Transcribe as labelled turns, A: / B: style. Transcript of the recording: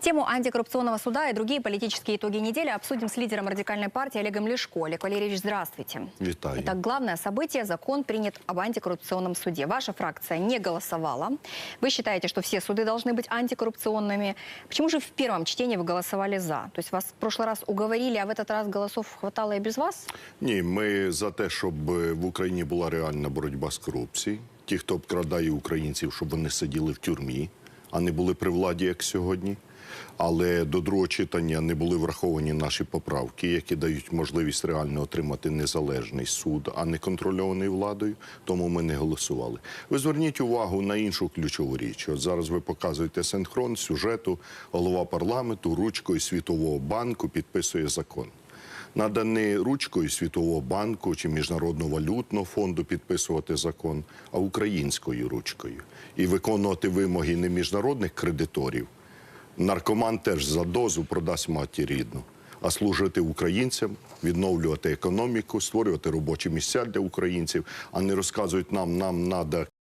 A: Тему антикоррупционного суда и другие политические итоги недели обсудим с лидером радикальной партии Олегом Лешко. Олег Валерьевич, здравствуйте.
B: Витаю.
A: Итак, главное событие – закон принят об антикоррупционном суде. Ваша фракция не голосовала. Вы считаете, что все суды должны быть антикоррупционными. Почему же в первом чтении вы голосовали «за»? То есть вас в прошлый раз уговорили, а в этот раз голосов хватало и без вас?
B: Ні, ми за те, щоб е, в Україні була реальна боротьба з корупцією. Ті, хто обкрадає українців, щоб вони сиділи в тюрмі, а не були при владі, як сьогодні. Але до другого читання не були враховані наші поправки, які дають можливість реально отримати незалежний суд, а не контрольований владою. Тому ми не голосували. Ви зверніть увагу на іншу ключову річ. От зараз ви показуєте синхрон сюжету. Голова парламенту ручкою Світового банку підписує закон. Надо не ручкою Світового банку чи Міжнародного валютного фонду підписувати закон, а українською ручкою. І виконувати вимоги не міжнародних кредиторів. Наркоман теж за дозу продасть маті рідну, а служити українцям, відновлювати економіку, створювати робочі місця для українців, а не розказують нам, нам треба